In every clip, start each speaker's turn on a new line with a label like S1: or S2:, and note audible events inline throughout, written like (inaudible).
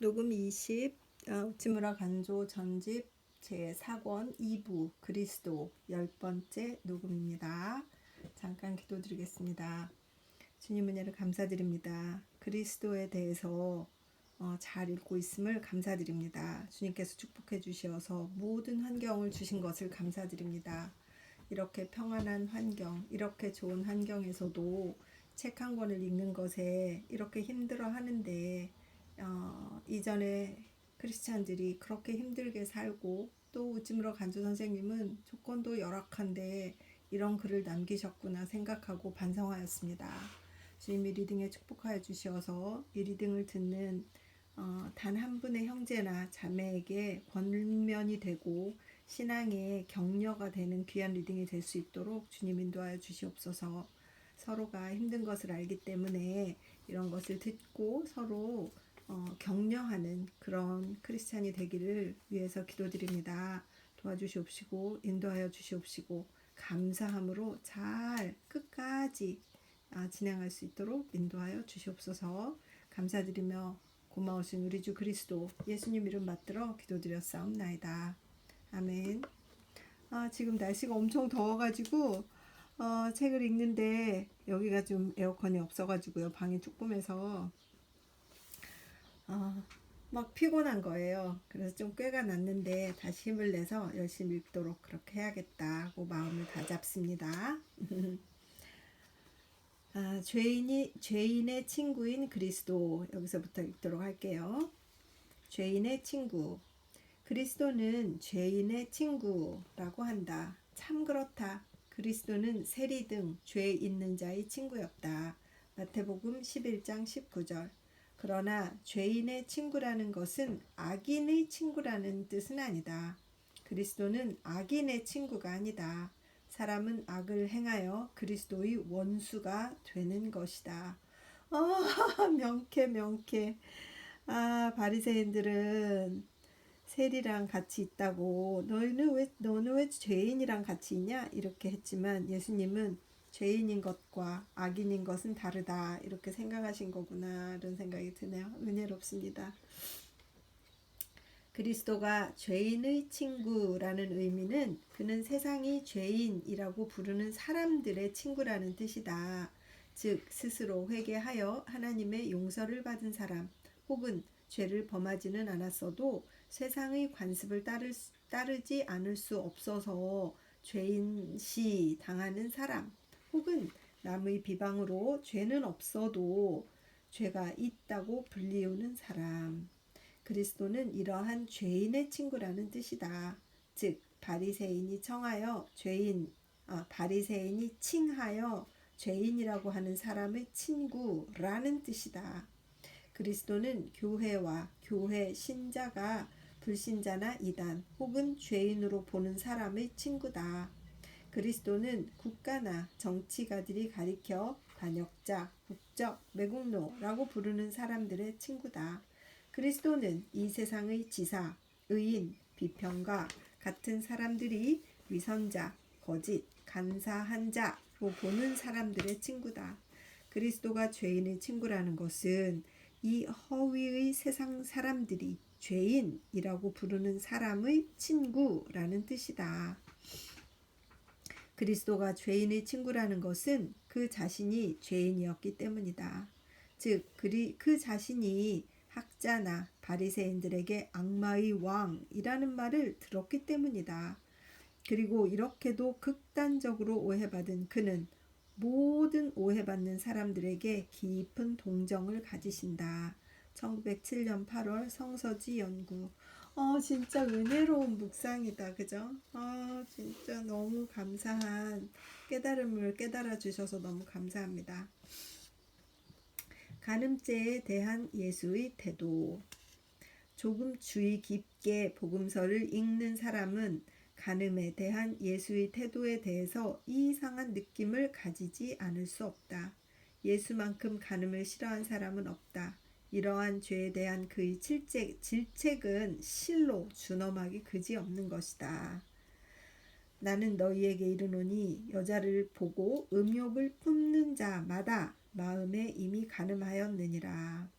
S1: 녹음 20 어, 우치무라 간조 전집 제 4권 2부 그리스도 열 번째 녹음입니다. 잠깐 기도드리겠습니다. 주님 은혜를 감사드립니다. 그리스도에 대해서 어, 잘 읽고 있음을 감사드립니다. 주님께서 축복해 주셔서 모든 환경을 주신 것을 감사드립니다. 이렇게 평안한 환경, 이렇게 좋은 환경에서도 책 한 권을 읽는 것에 이렇게 힘들어 하는데 어, 이전에 크리스찬들이 그렇게 힘들게 살고 또 우찌무러 간주 선생님은 조건도 열악한데 이런 글을 남기셨구나 생각하고 반성하였습니다. 주님이 리딩에 축복하여 주셔서 이 리딩을 듣는 어, 단 한 분의 형제나 자매에게 권면이 되고 신앙의 격려가 되는 귀한 리딩이 될 수 있도록 주님 인도하여 주시옵소서. 서로가 힘든 것을 알기 때문에 이런 것을 듣고 서로 어, 격려하는 그런 크리스찬이 되기를 위해서 기도드립니다. 도와주시옵시고 인도하여 주시옵시고 감사함으로 잘 끝까지 아, 진행할 수 있도록 인도하여 주시옵소서 감사드리며 고마우신 우리 주 그리스도 예수님 이름 받들어 기도드렸사옵나이다. 아멘. 아, 지금 날씨가 엄청 더워가지고 어, 책을 읽는데 여기가 좀 에어컨이 없어가지고요 방이 조금해서 어, 막 피곤한 거예요. 그래서 좀 꾀가 났는데 다시 힘을 내서 열심히 읽도록 그렇게 해야겠다고 마음을 다잡습니다. (laughs) 아, 죄인이 죄인의 친구인 그리스도 여기서부터 읽도록 할게요. 죄인의 친구. 그리스도는 죄인의 친구라고 한다. 참 그렇다. 그리스도는 세리 등 죄 있는 자의 친구였다. 마태복음 11장 19절. 그러나 죄인의 친구라는 것은 악인의 친구라는 뜻은 아니다. 그리스도는 악인의 친구가 아니다. 사람은 악을 행하여 그리스도의 원수가 되는 것이다. 아, (laughs) 명쾌 명쾌. 아, 바리새인들은 세리랑 같이 있다고 너희는 왜 너는 왜 죄인이랑 같이 있냐 이렇게 했지만 예수님은 죄인인 것과 악인인 것은 다르다. 이렇게 생각하신 거구나. 이런 생각이 드네요. 은혜롭습니다. 그리스도가 죄인의 친구라는 의미는 그는 세상이 죄인이라고 부르는 사람들의 친구라는 뜻이다. 즉 스스로 회개하여 하나님의 용서를 받은 사람 혹은 죄를 범하지는 않았어도 세상의 관습을 따르지 않을 수 없어서 죄인시 당하는 사람 혹은 남의 비방으로 죄는 없어도 죄가 있다고 불리우는 사람. 그리스도는 이러한 죄인의 친구라는 뜻이다. 즉 바리새인이 청하여 죄인 아, 바리새인이 칭하여 죄인이라고 하는 사람의 친구라는 뜻이다. 그리스도는 교회와 교회 신자가 불신자나 이단 혹은 죄인으로 보는 사람의 친구다. 그리스도는 국가나 정치가들이 가리켜 반역자, 국적, 매국노라고 부르는 사람들의 친구다. 그리스도는 이 세상의 지사, 의인, 비평가 같은 사람들이 위선자, 거짓, 간사한 자로 보는 사람들의 친구다. 그리스도가 죄인의 친구라는 것은 이 허위의 세상 사람들이 죄인이라고 부르는 사람의 친구라는 뜻이다. 그리스도가 죄인의 친구라는 것은 그 자신이 죄인이었기 때문이다. 즉, 그리, 그 자신이 학자나 바리새인들에게 악마의 왕이라는 말을 들었기 때문이다. 그리고 이렇게도 극단적으로 오해받은 그는 모든 오해받는 사람들에게 깊은 동정을 가지신다. 1907년 8월 성서지 연구. 어, 진짜 은혜로운 묵상이다. 그죠? 아, 진짜 너무 감사한 깨달음을 깨달아 주셔서 너무 감사합니다. 간음죄에 대한 예수의 태도. 조금 주의 깊게 복음서를 읽는 사람은 간음에 대한 예수의 태도에 대해서 이상한 느낌을 가지지 않을 수 없다. 예수만큼 간음을 싫어한 사람은 없다. 이러한 죄에 대한 그의 질책, 질책은 실로 준엄하기 그지없는 것이다. 나는 너희에게 이르노니 여자를 보고 음욕을 뿜는 자마다 마음에 이미 가늠하였느니라.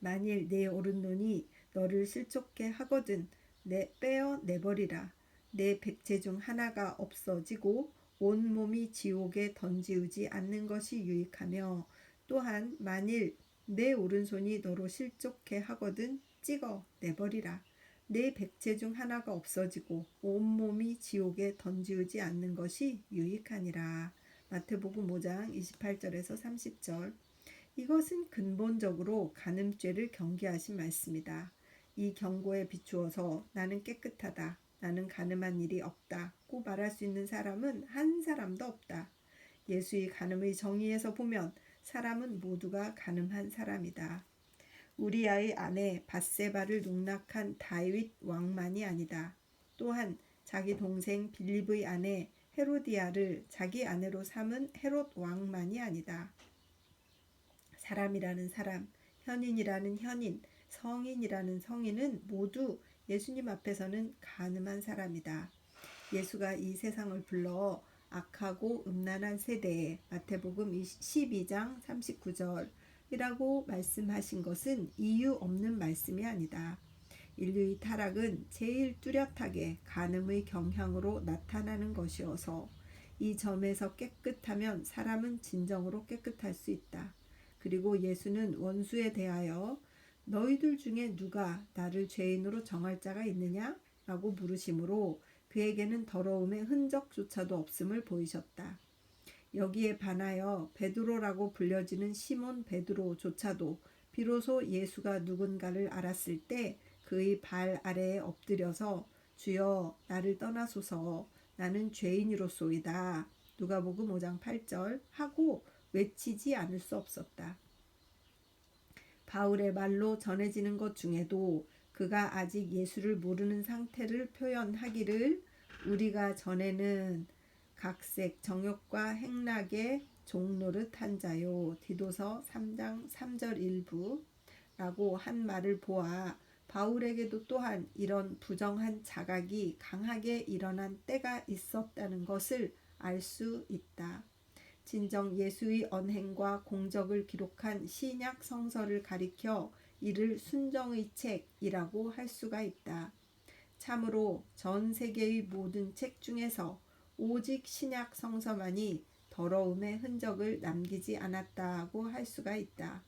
S1: 만일 내 오른손이 너를 실족게 하거든 내 빼어 내버리라 내 백체 중 하나가 없어지고 온 몸이 지옥에 던지우지 않는 것이 유익하며 또한 만일 내 오른손이 너로 실족해 하거든 찍어 내버리라 내 백체 중 하나가 없어지고 온 몸이 지옥에 던지우지 않는 것이 유익하니라 마태복음 5장 28절에서 30절 이것은 근본적으로 간음죄를 경계하신 말씀이다. 이 경고에 비추어서 나는 깨끗하다. 나는 가늠한 일이 없다 고 말할 수 있는 사람은 한 사람도 없다. 예수의 간음의 정의에서 보면 사람은 모두가 가늠한 사람이다. 우리아의 아내 바세바를 농락한 다윗 왕만이 아니다. 또한 자기 동생 빌립의 아내 헤로디아를 자기 아내로 삼은 헤롯 왕만이 아니다. 사람이라는 사람, 현인이라는 현인, 성인이라는 성인은 모두 예수님 앞에서는 가늠한 사람이다. 예수가 이 세상을 불러 악하고 음란한 세대에 마태복음 12장 39절이라고 말씀하신 것은 이유 없는 말씀이 아니다. 인류의 타락은 제일 뚜렷하게 간음의 경향으로 나타나는 것이어서 이 점에서 깨끗하면 사람은 진정으로 깨끗할 수 있다. 그리고 예수는 원수에 대하여 너희들 중에 누가 나를 죄인으로 정할 자가 있느냐? 라고 물으심으로 그에게는 더러움의 흔적조차도 없음을 보이셨다. 여기에 반하여 베드로라고 불려지는 시몬 베드로조차도 비로소 예수가 누군가를 알았을 때 그의 발 아래에 엎드려서 주여 나를 떠나소서 나는 죄인이로소이다. 누가복음 5장 8절 하고 외치지 않을 수 없었다. 바울의 말로 전해지는 것 중에도 그가 아직 예수를 모르는 상태를 표현하기를 우리가 전에는 각색 정욕과 행락의 종노릇 한 자요 디도서 3장 3절 일부 라고 한 말을 보아 바울에게도 또한 이런 부정한 자각이 강하게 일어난 때가 있었다는 것을 알 수 있다. 진정 예수의 언행과 공적을 기록한 신약 성서를 가리켜 이를 순정의 책이라고 할 수가 있다. 참으로 전 세계의 모든 책 중에서 오직 신약 성서만이 더러움의 흔적을 남기지 않았다고 할 수가 있다.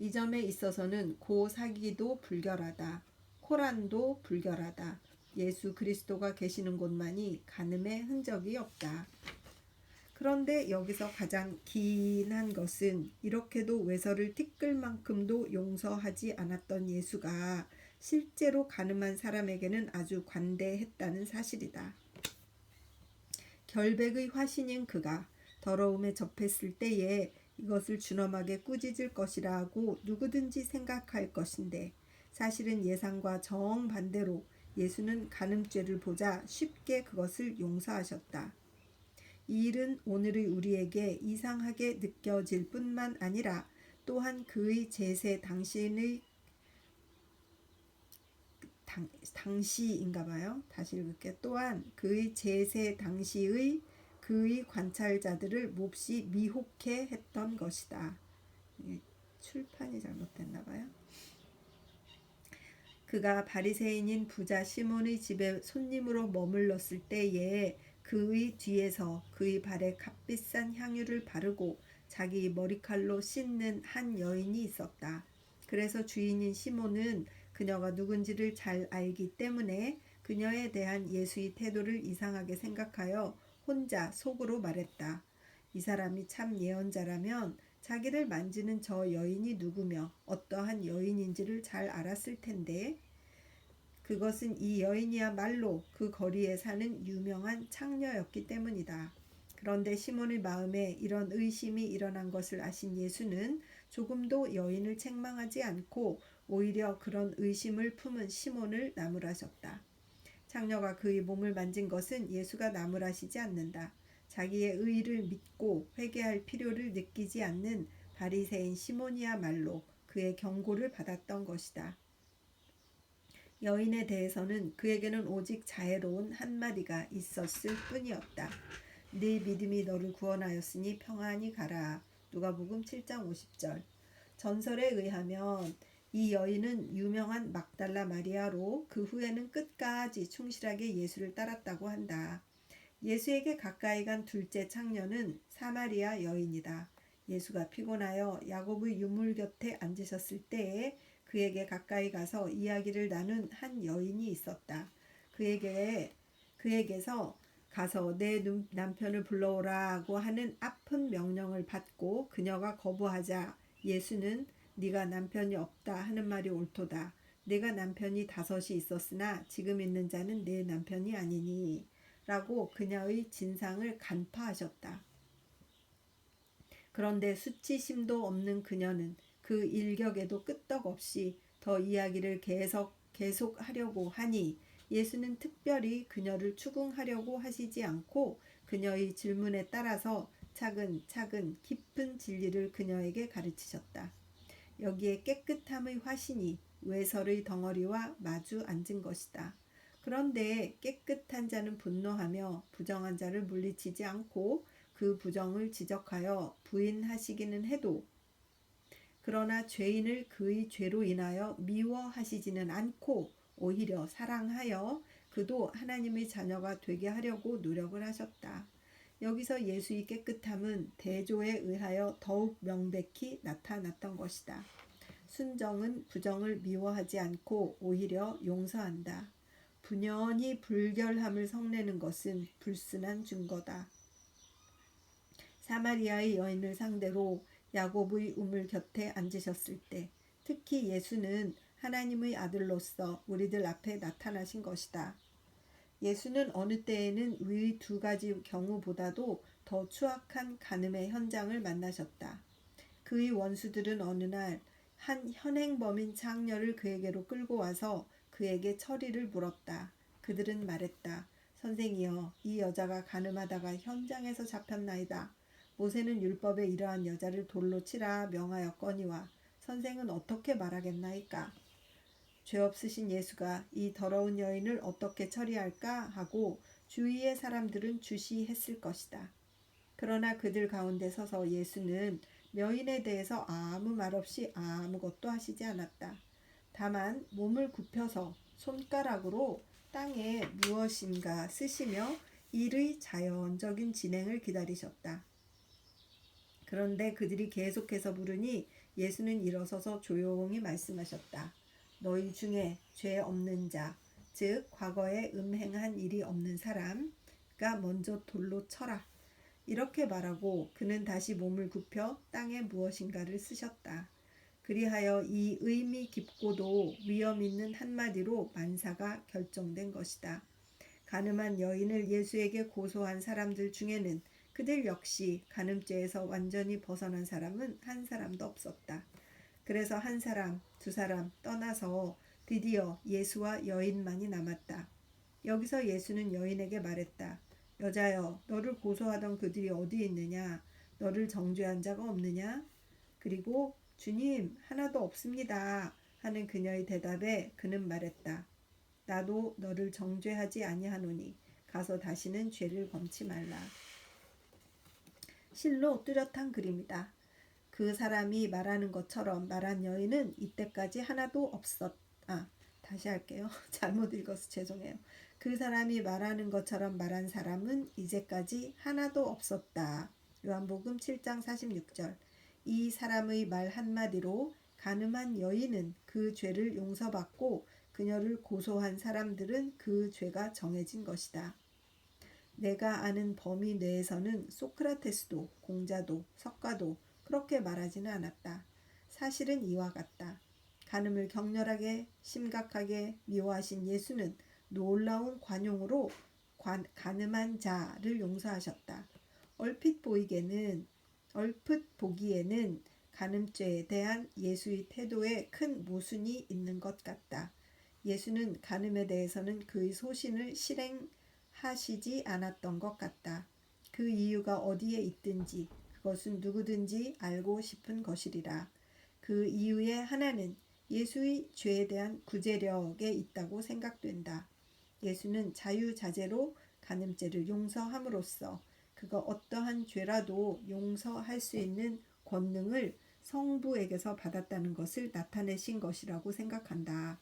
S1: 이 점에 있어서는 고 사기도 불결하다. 코란도 불결하다. 예수 그리스도가 계시는 곳만이 간음의 흔적이 없다. 그런데 여기서 가장 기인한 것은 이렇게도 외설을 티끌 만큼도 용서하지 않았던 예수가 실제로 가늠한 사람에게는 아주 관대했다는 사실이다. 결백의 화신인 그가 더러움에 접했을 때에 이것을 준엄하게 꾸짖을 것이라고 누구든지 생각할 것인데 사실은 예상과 정반대로 예수는 간음죄를 보자 쉽게 그것을 용서하셨다. 이 일은 오늘의 우리에게 이상하게 느껴질 뿐만 아니라 또한 그의 제세 당신의 당, 당시인가 봐요. 다시 읽을게. 또한 그의 제세 당시의 그의 관찰자들을 몹시 미혹해 했던 것이다. 출판이 잘못됐나 봐요. 그가 바리새인인 부자 시몬의 집에 손님으로 머물렀을 때에 그의 뒤에서 그의 발에 값비싼 향유를 바르고 자기 머리칼로 씻는 한 여인이 있었다. 그래서 주인인 시몬은 그녀가 누군지를 잘 알기 때문에 그녀에 대한 예수의 태도를 이상하게 생각하여 혼자 속으로 말했다. 이 사람이 참 예언자라면 자기를 만지는 저 여인이 누구며 어떠한 여인인지를 잘 알았을 텐데 그것은 이 여인이야말로 그 거리에 사는 유명한 창녀였기 때문이다. 그런데 시몬의 마음에 이런 의심이 일어난 것을 아신 예수는 조금도 여인을 책망하지 않고 오히려 그런 의심을 품은 시몬을 나무라셨다. 창녀가 그의 몸을 만진 것은 예수가 나무라시지 않는다. 자기의 의를 믿고 회개할 필요를 느끼지 않는 바리새인 시몬이야말로 그의 경고를 받았던 것이다. 여인에 대해서는 그에게는 오직 자애로운 한마디가 있었을 뿐이었다. 네 믿음이 너를 구원하였으니 평안히 가라. 누가복음 7장 50절. 전설에 의하면 이 여인은 유명한 막달라 마리아로 그 후에는 끝까지 충실하게 예수를 따랐다고 한다. 예수에게 가까이 간 둘째 창녀는 사마리아 여인이다. 예수가 피곤하여 야곱의 유물 곁에 앉으셨을 때에 그에게 가까이 가서 이야기를 나눈 한 여인이 있었다. 그에게 그에게서 가서 내 눈- 남편을 불러오라고 하는 아픈 명령을 받고 그녀가 거부하자 예수는 네가 남편이 없다 하는 말이 옳도다. 내가 남편이 다섯이 있었으나 지금 있는 자는 내 남편이 아니니 라고 그녀의 진상을 간파하셨다. 그런데 수치심도 없는 그녀는 그 일격에도 끄떡없이 더 이야기를 계속 계속하려고 하니 예수는 특별히 그녀를 추궁하려고 하시지 않고 그녀의 질문에 따라서 차근차근 깊은 진리를 그녀에게 가르치셨다. 여기에 깨끗함의 화신이 외설의 덩어리와 마주 앉은 것이다. 그런데 깨끗한 자는 분노하며 부정한 자를 물리치지 않고 그 부정을 지적하여 부인하시기는 해도 그러나 죄인을 그의 죄로 인하여 미워하시지는 않고 오히려 사랑하여 그도 하나님의 자녀가 되게 하려고 노력을 하셨다. 여기서 예수의 깨끗함은 대조에 의하여 더욱 명백히 나타났던 것이다. 순정은 부정을 미워하지 않고 오히려 용서한다. 분연히 불결함을 성내는 것은 불순한 증거다. 사마리아의 여인을 상대로 야곱의 우물 곁에 앉으셨을 때 특히 예수는 하나님의 아들로서 우리들 앞에 나타나신 것이다. 예수는 어느 때에는 위 두 가지 경우보다도 더 추악한 간음의 현장을 만나셨다. 그의 원수들은 어느 날 한 현행범인 창녀를 그에게로 끌고 와서 그에게 처리를 물었다. 그들은 말했다. 선생이여, 이 여자가 간음하다가 현장에서 잡혔나이다. 모세는 율법에 이러한 여자를 돌로 치라 명하였거니와 선생은 어떻게 말하겠나이까? 죄 없으신 예수가 이 더러운 여인을 어떻게 처리할까 하고 주위의 사람들은 주시했을 것이다. 그러나 그들 가운데 서서 예수는 여인에 대해서 아무 말 없이 아무것도 하시지 않았다. 다만 몸을 굽혀서 손가락으로 땅에 무엇인가 쓰시며 일의 자연적인 진행을 기다리셨다. 그런데 그들이 계속해서 부르니 예수는 일어서서 조용히 말씀하셨다. 너희 중에 죄 없는 자, 즉 과거에 음행한 일이 없는 사람가 먼저 돌로 쳐라. 이렇게 말하고 그는 다시 몸을 굽혀 땅에 무엇인가를 쓰셨다. 그리하여 이 의미 깊고도 위험 있는 한마디로 만사가 결정된 것이다. 가늠한 여인을 예수에게 고소한 사람들 중에는 그들 역시 간음죄에서 완전히 벗어난 사람은 한 사람도 없었다. 그래서 한 사람, 두 사람 떠나서 드디어 예수와 여인만이 남았다. 여기서 예수는 여인에게 말했다. 여자여, 너를 고소하던 그들이 어디 있느냐? 너를 정죄한 자가 없느냐? 그리고 주님, 하나도 없습니다. 하는 그녀의 대답에 그는 말했다. 나도 너를 정죄하지 아니하노니 가서 다시는 죄를 범치 말라. 실로 뚜렷한 그림이다. 그 사람이 말하는 것처럼 말한 여인은 이때까지 하나도 없었. 아, 다시 할게요. (laughs) 잘못 읽어서 죄송해요. 그 사람이 말하는 것처럼 말한 사람은 이제까지 하나도 없었다. 요한복음 7장 46절. 이 사람의 말 한마디로 가늠한 여인은 그 죄를 용서받고 그녀를 고소한 사람들은 그 죄가 정해진 것이다. 내가 아는 범위 내에서는 소크라테스도 공자도 석가도 그렇게 말하지는 않았다. 사실은 이와 같다. 간음을 격렬하게 심각하게 미워하신 예수는 놀라운 관용으로 관, 가늠한 자를 용서하셨다. 얼핏 보이게는 얼핏 보기에는 간음죄에 대한 예수의 태도에 큰 모순이 있는 것 같다. 예수는 간음에 대해서는 그의 소신을 실행 하시지 않았던 것 같다. 그 이유가 어디에 있든지 그것은 누구든지 알고 싶은 것이리라. 그 이유의 하나는 예수의 죄에 대한 구제력에 있다고 생각된다. 예수는 자유자재로 간음죄를 용서함으로써 그가 어떠한 죄라도 용서할 수 있는 권능을 성부에게서 받았다는 것을 나타내신 것이라고 생각한다.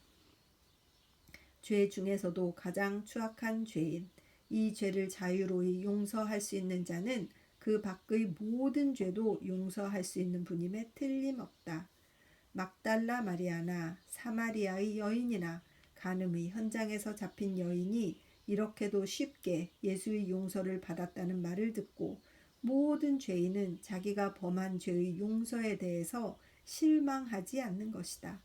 S1: 죄 중에서도 가장 추악한 죄인, 이 죄를 자유로이 용서할 수 있는 자는 그 밖의 모든 죄도 용서할 수 있는 분임에 틀림없다. 막달라 마리아나 사마리아의 여인이나 간음의 현장에서 잡힌 여인이 이렇게도 쉽게 예수의 용서를 받았다는 말을 듣고 모든 죄인은 자기가 범한 죄의 용서에 대해서 실망하지 않는 것이다.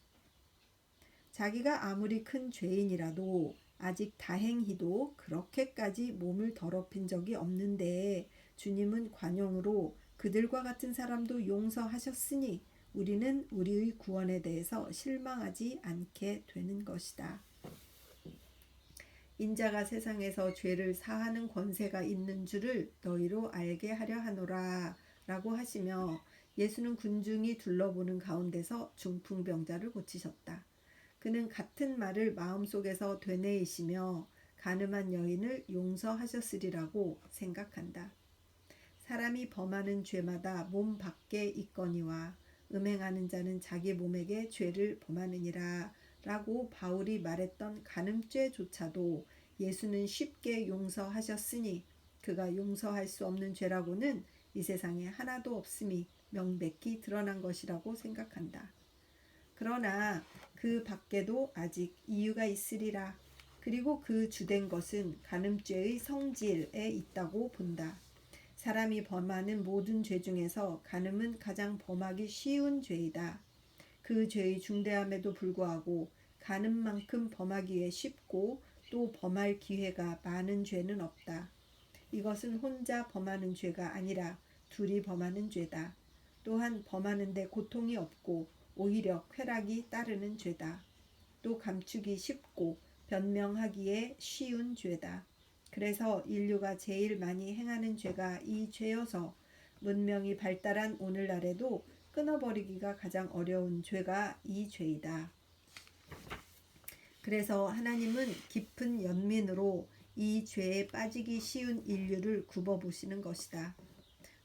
S1: 자기가 아무리 큰 죄인이라도 아직 다행히도 그렇게까지 몸을 더럽힌 적이 없는데 주님은 관용으로 그들과 같은 사람도 용서하셨으니 우리는 우리의 구원에 대해서 실망하지 않게 되는 것이다. 인자가 세상에서 죄를 사하는 권세가 있는 줄을 너희로 알게 하려 하노라 라고 하시며 예수는 군중이 둘러보는 가운데서 중풍병자를 고치셨다. 그는 같은 말을 마음속에서 되뇌이시며 가늠한 여인을 용서하셨으리라고 생각한다. 사람이 범하는 죄마다 몸 밖에 있거니와 음행하는 자는 자기 몸에게 죄를 범하느니라 라고 바울이 말했던 간음죄조차도 예수는 쉽게 용서하셨으니 그가 용서할 수 없는 죄라고는 이 세상에 하나도 없음이 명백히 드러난 것이라고 생각한다. 그러나 그 밖에도 아직 이유가 있으리라. 그리고 그 주된 것은 간음죄의 성질에 있다고 본다. 사람이 범하는 모든 죄 중에서 간음은 가장 범하기 쉬운 죄이다. 그 죄의 중대함에도 불구하고 간음만큼 범하기에 쉽고 또 범할 기회가 많은 죄는 없다. 이것은 혼자 범하는 죄가 아니라 둘이 범하는 죄다. 또한 범하는데 고통이 없고 오히려 쾌락이 따르는 죄다. 또 감추기 쉽고 변명하기에 쉬운 죄다. 그래서 인류가 제일 많이 행하는 죄가 이 죄여서 문명이 발달한 오늘날에도 끊어버리기가 가장 어려운 죄가 이 죄이다. 그래서 하나님은 깊은 연민으로 이 죄에 빠지기 쉬운 인류를 굽어보시는 것이다.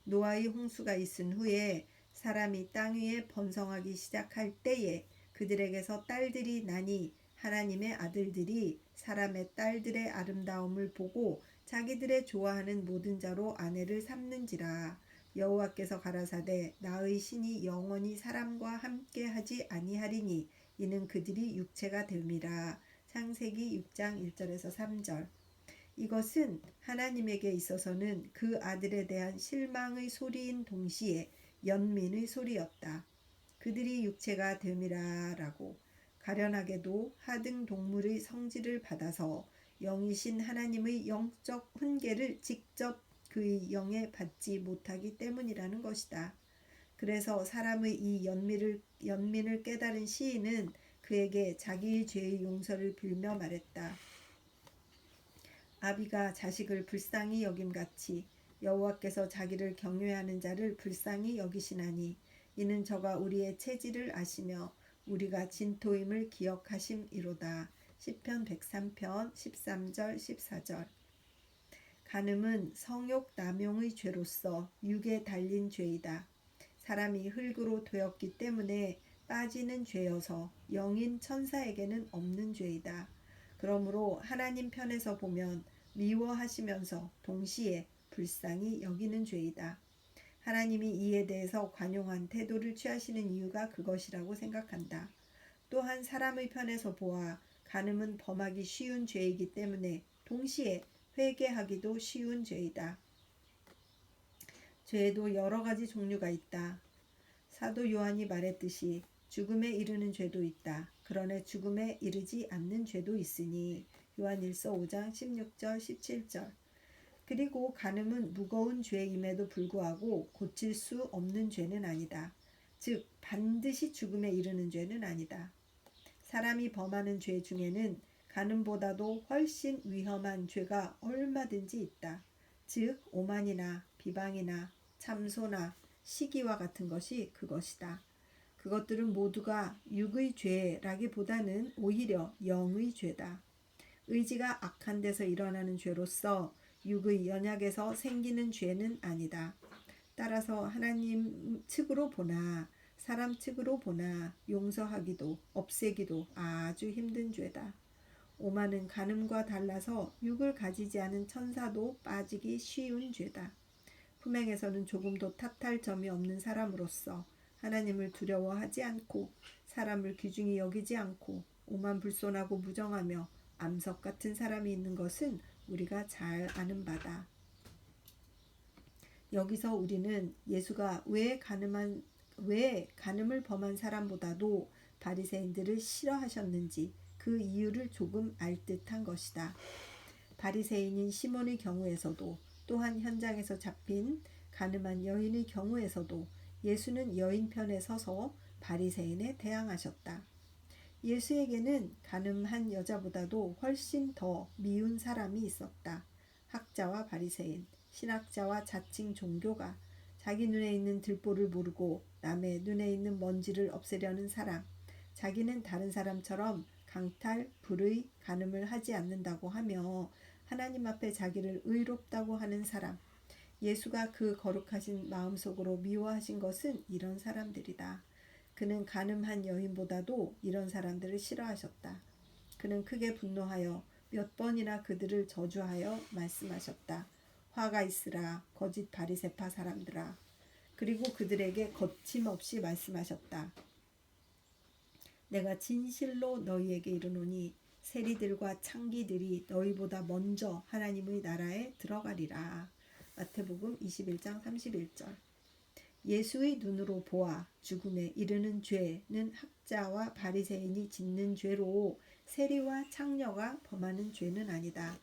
S1: 노아의 홍수가 있은 후에 사람이 땅 위에 번성하기 시작할 때에 그들에게서 딸들이 나니 하나님의 아들들이 사람의 딸들의 아름다움을 보고 자기들의 좋아하는 모든 자로 아내를 삼는지라. 여호와께서 가라사대 나의 신이 영원히 사람과 함께 하지 아니하리니 이는 그들이 육체가 됨이라. 창세기 6장 1절에서 3절. 이것은 하나님에게 있어서는 그 아들에 대한 실망의 소리인 동시에 연민의 소리였다. 그들이 육체가 됨이라라고 가련하게도 하등 동물의 성질을 받아서 영이신 하나님의 영적 훈계를 직접 그의 영에 받지 못하기 때문이라는 것이다. 그래서 사람의 이 연민을, 연민을 깨달은 시인은 그에게 자기의 죄의 용서를 빌며 말했다. 아비가 자식을 불쌍히 여김같이 여호와께서 자기를 경외하는 자를 불쌍히 여기시나니 이는 저가 우리의 체질을 아시며 우리가 진토임을 기억하심이로다. 시편 103편 13절 14절 간음은 성욕 남용의 죄로서 육에 달린 죄이다. 사람이 흙으로 되었기 때문에 빠지는 죄여서 영인 천사에게는 없는 죄이다. 그러므로 하나님 편에서 보면 미워하시면서 동시에 불쌍히 여기는 죄이다. 하나님이 이에 대해서 관용한 태도를 취하시는 이유가 그것이라고 생각한다. 또한 사람의 편에서 보아 간음은 범하기 쉬운 죄이기 때문에 동시에 회개하기도 쉬운 죄이다. 죄에도 여러 가지 종류가 있다. 사도 요한이 말했듯이 죽음에 이르는 죄도 있다. 그러나 죽음에 이르지 않는 죄도 있으니 요한 1서 5장 16절 17절 그리고 간음은 무거운 죄임에도 불구하고 고칠 수 없는 죄는 아니다. 즉 반드시 죽음에 이르는 죄는 아니다. 사람이 범하는 죄 중에는 간음보다도 훨씬 위험한 죄가 얼마든지 있다. 즉 오만이나 비방이나 참소나 시기와 같은 것이 그것이다. 그것들은 모두가 육의 죄라기보다는 오히려 영의 죄다. 의지가 악한 데서 일어나는 죄로서 육의 연약에서 생기는 죄는 아니다. 따라서 하나님 측으로 보나 사람 측으로 보나 용서하기도 없애기도 아주 힘든 죄다. 오만은 간음과 달라서 육을 가지지 않은 천사도 빠지기 쉬운 죄다. 품행에서는 조금도 탓할 점이 없는 사람으로서 하나님을 두려워하지 않고 사람을 귀중히 여기지 않고 오만 불손하고 무정하며 암석 같은 사람이 있는 것은 우리가 잘 아는 바다. 여기서 우리는 예수가 왜 가늠한 왜 간음을 범한 사람보다도 바리새인들을 싫어하셨는지 그 이유를 조금 알 듯한 것이다. 바리새인인 시몬의 경우에서도 또한 현장에서 잡힌 가늠한 여인의 경우에서도 예수는 여인 편에 서서 바리새인에 대항하셨다. 예수에게는 가늠한 여자보다도 훨씬 더 미운 사람이 있었다. 학자와 바리새인, 신학자와 자칭 종교가 자기 눈에 있는 들보를 모르고 남의 눈에 있는 먼지를 없애려는 사람, 자기는 다른 사람처럼 강탈, 불의, 간음을 하지 않는다고 하며 하나님 앞에 자기를 의롭다고 하는 사람, 예수가 그 거룩하신 마음속으로 미워하신 것은 이런 사람들이다. 그는 가늠한 여인보다도 이런 사람들을 싫어하셨다. 그는 크게 분노하여 몇 번이나 그들을 저주하여 말씀하셨다. 화가 있으라 거짓 바리새파 사람들아. 그리고 그들에게 거침없이 말씀하셨다. 내가 진실로 너희에게 이르노니 세리들과 창기들이 너희보다 먼저 하나님의 나라에 들어가리라. 마태복음 21장 31절. 예수의 눈으로 보아 죽음에 이르는 죄는 학자와 바리새인이 짓는 죄로 세리와 창녀가 범하는 죄는 아니다.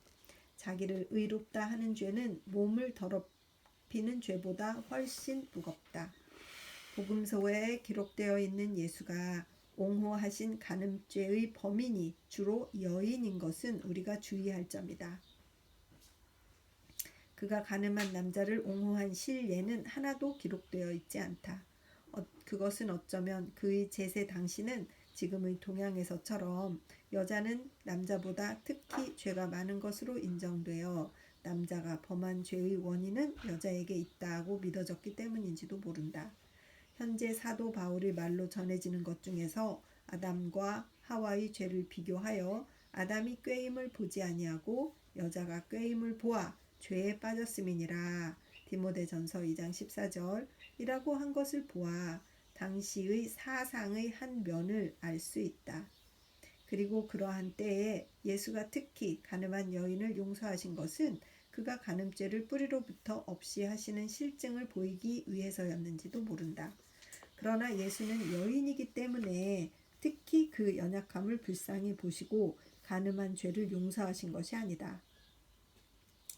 S1: 자기를 의롭다 하는 죄는 몸을 더럽히는 죄보다 훨씬 무겁다. 복음서에 기록되어 있는 예수가 옹호하신 간음죄의 범인이 주로 여인인 것은 우리가 주의할 점이다. 그가 가늠한 남자를 옹호한 실예는 하나도 기록되어 있지 않다. 어, 그것은 어쩌면 그의 제세 당시는 지금의 동양에서처럼 여자는 남자보다 특히 죄가 많은 것으로 인정되어 남자가 범한 죄의 원인은 여자에게 있다고 믿어졌기 때문인지도 모른다. 현재 사도 바울의 말로 전해지는 것 중에서 아담과 하와의 죄를 비교하여 아담이 꾀임을 보지 아니하고 여자가 꾀임을 보아 죄에 빠졌음이니라. 디모데전서 2장 14절 이라고 한 것을 보아 당시의 사상의 한 면을 알 수 있다. 그리고 그러한 때에 예수가 특히 가늠한 여인을 용서하신 것은 그가 간음죄를 뿌리로부터 없이 하시는 실증을 보이기 위해서였는지도 모른다. 그러나 예수는 여인이기 때문에 특히 그 연약함을 불쌍히 보시고 가늠한 죄를 용서하신 것이 아니다.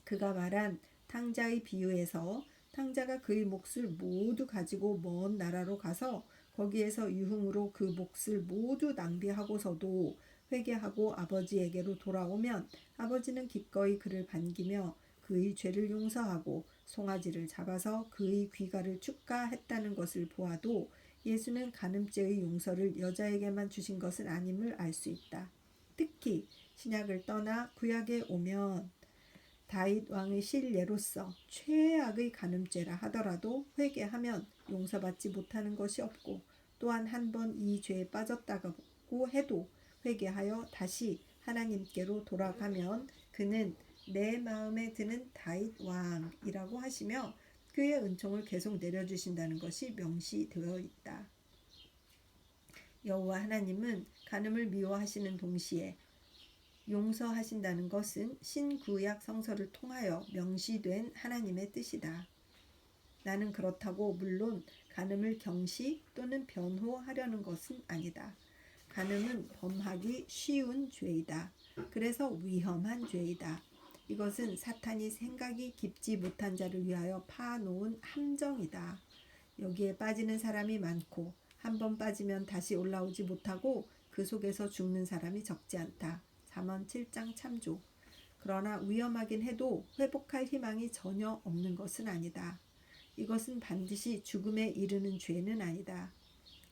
S1: 그가 말한 탕자의 비유에서 탕자가 그의 몫을 모두 가지고 먼 나라로 가서 거기에서 유흥으로 그 몫을 모두 낭비하고서도 회개하고 아버지에게로 돌아오면 아버지는 기꺼이 그를 반기며 그의 죄를 용서하고 송아지를 잡아서 그의 귀가를 축가했다는 것을 보아도 예수는 간음죄의 용서를 여자에게만 주신 것은 아님을 알 수 있다. 특히 신약을 떠나 구약에 오면 다윗 왕의 실례로서 최악의 간음죄라 하더라도 회개하면 용서받지 못하는 것이 없고 또한 한 번 이 죄에 빠졌다고 해도 회개하여 다시 하나님께로 돌아가면 그는 내 마음에 드는 다윗 왕이라고 하시며 그의 은총을 계속 내려주신다는 것이 명시되어 있다. 여호와 하나님은 간음을 미워하시는 동시에 용서하신다는 것은 신구약 성서를 통하여 명시된 하나님의 뜻이다. 나는 그렇다고 물론 간음을 경시 또는 변호하려는 것은 아니다. 간음은 범하기 쉬운 죄이다. 그래서 위험한 죄이다. 이것은 사탄이 생각이 깊지 못한 자를 위하여 파놓은 함정이다. 여기에 빠지는 사람이 많고 한 번 빠지면 다시 올라오지 못하고 그 속에서 죽는 사람이 적지 않다. 잠언 7장 참조. 그러나 위험하긴 해도 회복할 희망이 전혀 없는 것은 아니다. 이것은 반드시 죽음에 이르는 죄는 아니다.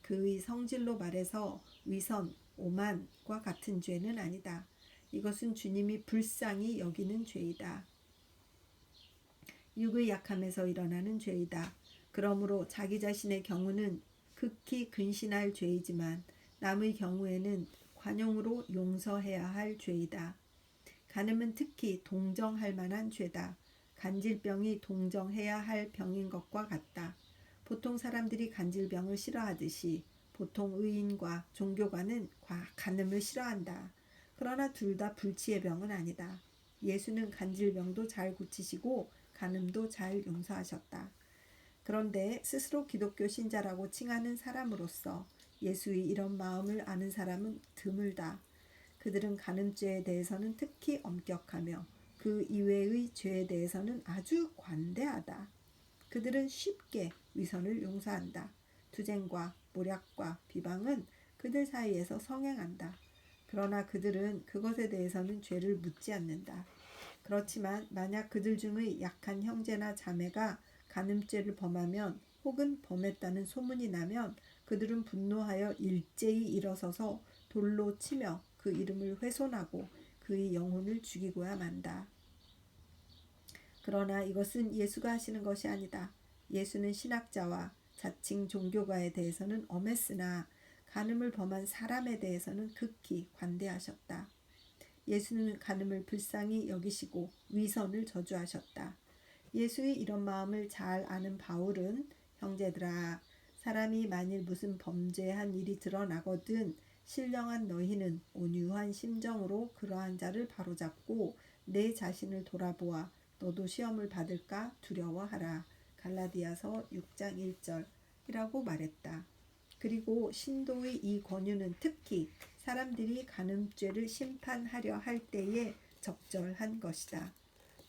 S1: 그의 성질로 말해서 위선, 오만과 같은 죄는 아니다. 이것은 주님이 불쌍히 여기는 죄이다. 육의 약함에서 일어나는 죄이다. 그러므로 자기 자신의 경우는 극히 근신할 죄이지만 남의 경우에는 관용으로 용서해야 할 죄이다. 간음은 특히 동정할 만한 죄다. 간질병이 동정해야 할 병인 것과 같다. 보통 사람들이 간질병을 싫어하듯이 보통 의인과 과- 간음을 싫어한다. 그러나 둘 다 불치의 병은 아니다. 예수는 간질병도 잘 고치시고 간음도 잘 용서하셨다. 그런데 스스로 기독교 신자라고 칭하는 사람으로서 예수의 이런 마음을 아는 사람은 드물다. 그들은 간음죄에 대해서는 특히 엄격하며 그 이외의 죄에 대해서는 아주 관대하다. 그들은 쉽게 위선을 용서한다. 투쟁과 모략과 비방은 그들 사이에서 성행한다. 그러나 그들은 그것에 대해서는 죄를 묻지 않는다. 그렇지만 만약 그들 중의 약한 형제나 자매가 간음죄를 범하면 혹은 범했다는 소문이 나면 그들은 분노하여 일제히 일어서서 돌로 치며 그 이름을 훼손하고 그의 영혼을 죽이고야 만다. 그러나 이것은 예수가 하시는 것이 아니다. 예수는 신학자와 자칭 종교가에 대해서는 엄했으나 간음을 범한 사람에 대해서는 극히 관대하셨다. 예수는 간음을 불쌍히 여기시고 위선을 저주하셨다. 예수의 이런 마음을 잘 아는 바울은 형제들아 사람이 만일 무슨 범죄한 일이 드러나거든 신령한 너희는 온유한 심정으로 그러한 자를 바로잡고 내 자신을 돌아보아 너도 시험을 받을까 두려워하라. 갈라디아서 6장 1절이라고 말했다. 그리고 신도의 이 권유는 특히 사람들이 간음죄를 심판하려 할 때에 적절한 것이다.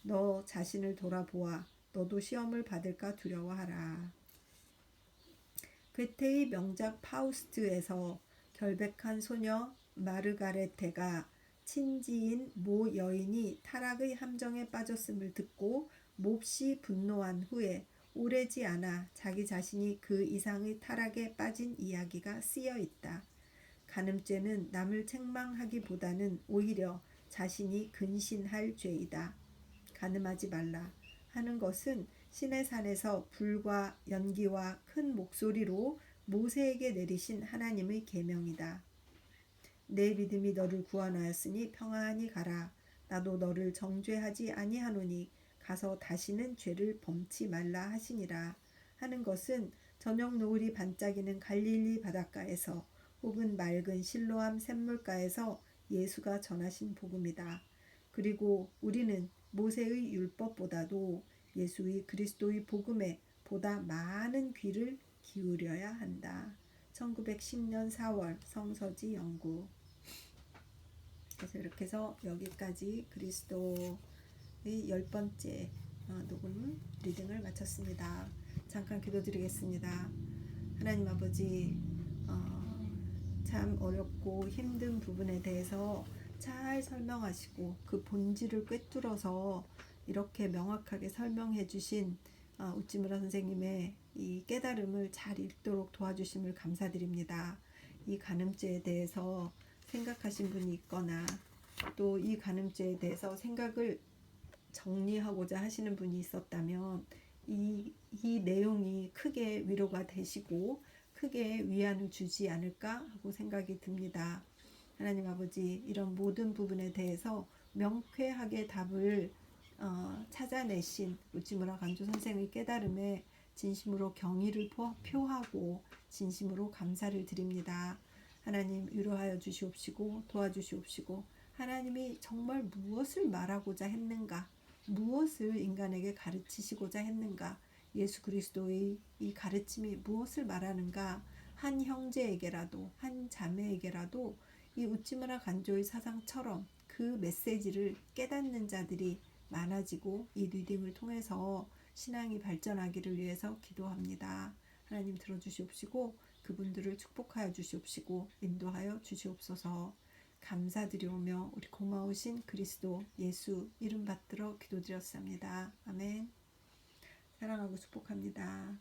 S1: 너 자신을 돌아보아 너도 시험을 받을까 두려워하라. 괴테의 명작 파우스트에서 결백한 소녀 마르가레테가 친지인 모 여인이 타락의 함정에 빠졌음을 듣고 몹시 분노한 후에 오래지 않아 자기 자신이 그 이상의 타락에 빠진 이야기가 쓰여 있다. 간음죄는 남을 책망하기보다는 오히려 자신이 근신할 죄이다. 간음하지 말라 하는 것은 신의 산에서 불과 연기와 큰 목소리로 모세에게 내리신 하나님의 계명이다. 내 믿음이 너를 구원하였으니 평안히 가라. 나도 너를 정죄하지 아니하노니 가서 다시는 죄를 범치 말라 하시니라 하는 것은 저녁 노을이 반짝이는 갈릴리 바닷가에서 혹은 맑은 실로암 샘물가에서 예수가 전하신 복음이다. 그리고 우리는 모세의 율법보다도 예수의 그리스도의 복음에 보다 많은 귀를 기울여야 한다. 1910년 4월 성서지 연구. 그래서 이렇게 해서 여기까지 그리스도의 열 번째 어, 녹음 리딩을 마쳤습니다. 잠깐 기도드리겠습니다. 하나님 아버지 어, 참 어렵고 힘든 부분에 대해서 잘 설명하시고 그 본질을 꿰뚫어서 이렇게 명확하게 설명해 주신 어, 우찌무라 선생님의 이 깨달음을 잘 읽도록 도와주심을 감사드립니다. 이 간음죄에 대해서 생각하신 분이 있거나 또 이 간음죄에 대해서 생각을 정리하고자 하시는 분이 있었다면 이, 이 내용이 크게 위로가 되시고 크게 위안을 주지 않을까 하고 생각이 듭니다. 하나님 아버지 이런 모든 부분에 대해서 명쾌하게 답을 어, 찾아내신 우찌무라 간조 선생의 깨달음에 진심으로 경의를 포- 표하고 진심으로 감사를 드립니다. 하나님 위로하여 주시옵시고 도와주시옵시고 하나님이 정말 무엇을 말하고자 했는가 무엇을 인간에게 가르치시고자 했는가 예수 그리스도의 이 가르침이 무엇을 말하는가 한 형제에게라도 한 자매에게라도 이 우찌무라 간조의 사상처럼 그 메시지를 깨닫는 자들이 많아지고 이 리딩을 통해서 신앙이 발전하기를 위해서 기도합니다. 하나님 들어주시옵시고 그분들을 축복하여 주시옵시고 인도하여 주시옵소서 감사드리오며 우리 고마우신 그리스도 예수 이름 받들어 기도드렸습니다. 아멘. 사랑하고 축복합니다.